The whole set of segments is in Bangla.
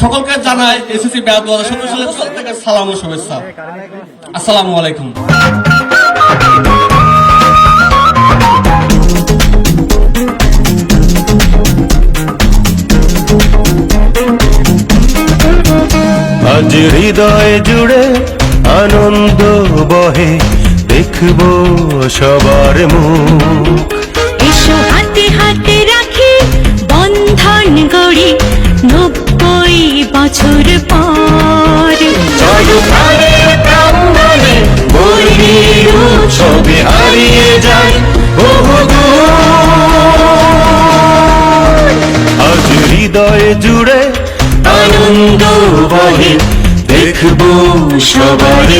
সকলকে জানাই এসএসসি ব্যাচ দু হাজার সতেরো সালের থেকে সালাম ও শুভেচ্ছা। আসসালামু আলাইকুম। আজ হৃদয় জুড়ে আনন্দ বহে দেখব সবার মুখ। এসো হাতে হাতে রাখি বন্ধন গড়ি। বছর পর। চলুখারে প্রাঙ্গণে বৈরীর হারিয়ে যায়। আজ হৃদয় জুড়ে আনন্দ বহে দেখব সবার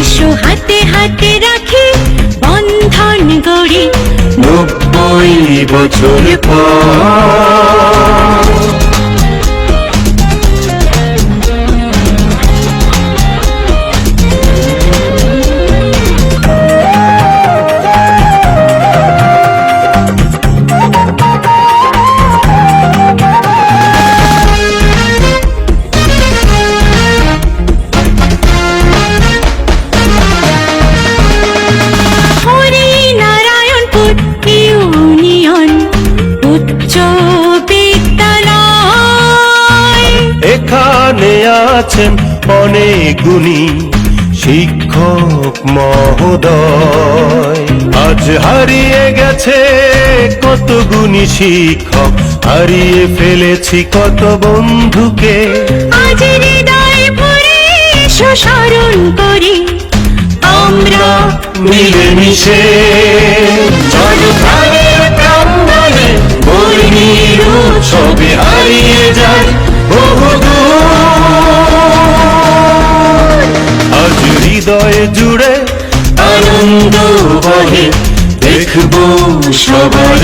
এসো হাতে হাতে রাখি বন্ধন গড়ি। নব্বই বছর পর। আছেন অনেক গুণী শিক্ষক মহোদয়। আজ হারিয়ে গেছে কত গুণী শিক্ষক হারিয়ে ফেলেছি কত বন্ধুকে। আজ হৃদয় ভরে করি আমরা মিলেমিশে। প্রাঙ্গণে বৈরীর উৎসবে হারিয়ে যায়। হৃদয় জুড়ে আনন্দ বহে দেখব সবার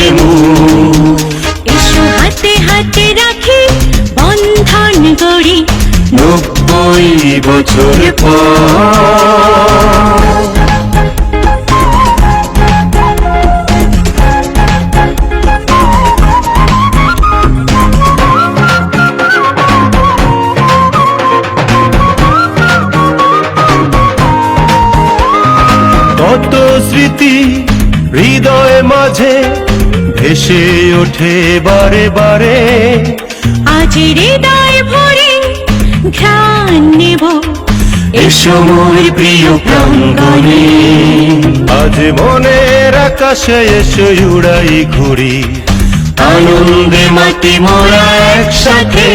এসো হাতে হাতে রাখি বন্ধন গড়ি। নব্বই বছর পর। কত স্মৃতি হৃদয় মাঝে ভেসে ওঠে বারে বারে। আজ হৃদয় ভরে ঘ্রাণ নেব এসো মোর প্রিয় প্রাঙ্গণে। আজ মনের আকাশে এসো উড়াই ঘুরি। আনন্দে মাটি মোরা একসাথে।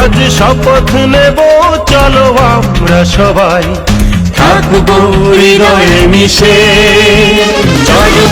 আজ শপথ নেব চলো আমরা সবাই। থাকব হৃদয়ে মিশে। চলো